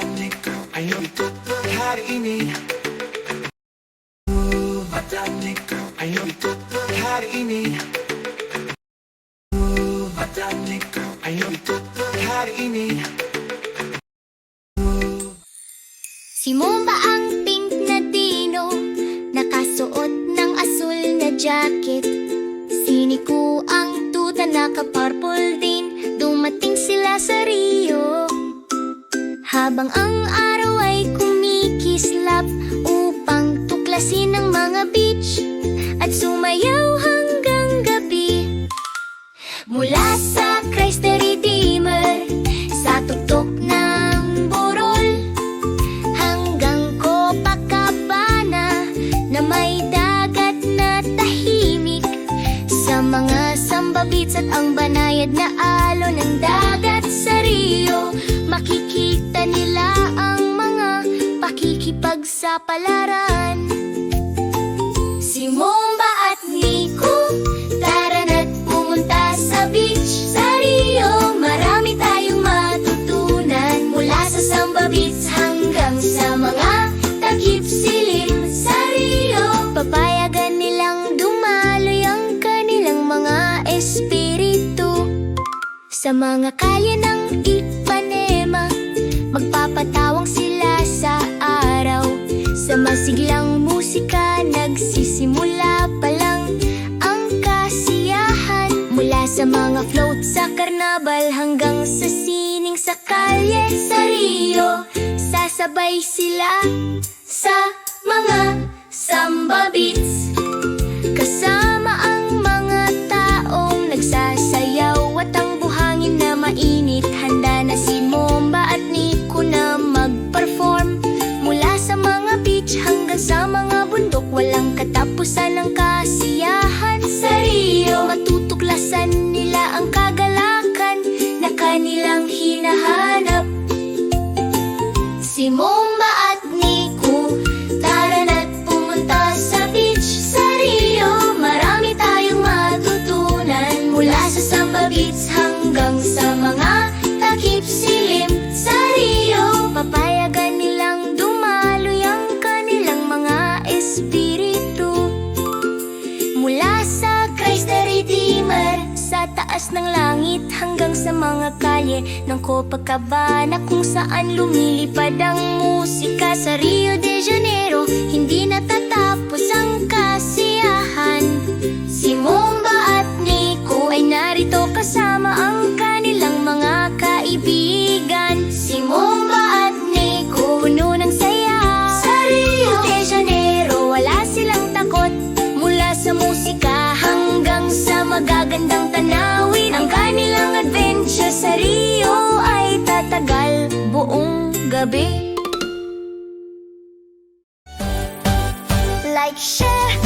Matanik ko ay ito hari ini Matanik ko ay ito hari ini Matanik ko ay ito hari ini Si Mumba ang Habang ang araw ay kumikislap Upang tuklasin ang mga beach At sumayaw hanggang gabi. Mula sa Christ Redeemer Sa tuktok ng burol hanggang Copacabana na may dagat na tahimik. Sa mga sambabits at ang banayad na alon ng dagat sa Rio makikita nila ang mga pakikipagsapalaran. Si Momba at Nico Tara na't pumunta sa beach. Sa Rio Marami tayong matutunan. Mula sa Samba Beach hanggang sa mga takip silim. Sa Rio Papayagan nilang dumaloy ang kanilang mga espiritu. Sa mga kalye ng masiglang musika Nagsisimula pa lang ang kasiyahan. Mula sa mga float sa karnabal Hanggang sa sining sa kalye sa Rio Sasabay sila sa mga samba beats. Kasama ang mga taong nagsasayaw At ang katapusan ng kasiyahan. Sa Rio Matutuklasan nila ang kagalakan Na kanilang hinahanap. Si Momba at Nico Tara na't pumunta sa beach. Sa Rio Marami tayong matutunan Mula sa Samba Beach hanggang sa mga taas ng langit hanggang sa mga kalye Ng Copacabana Kung saan lumilipad ang musika Sa Rio de Janeiro. Hindi natatapos sa Rio ay tatagal buong gabi. Like, share,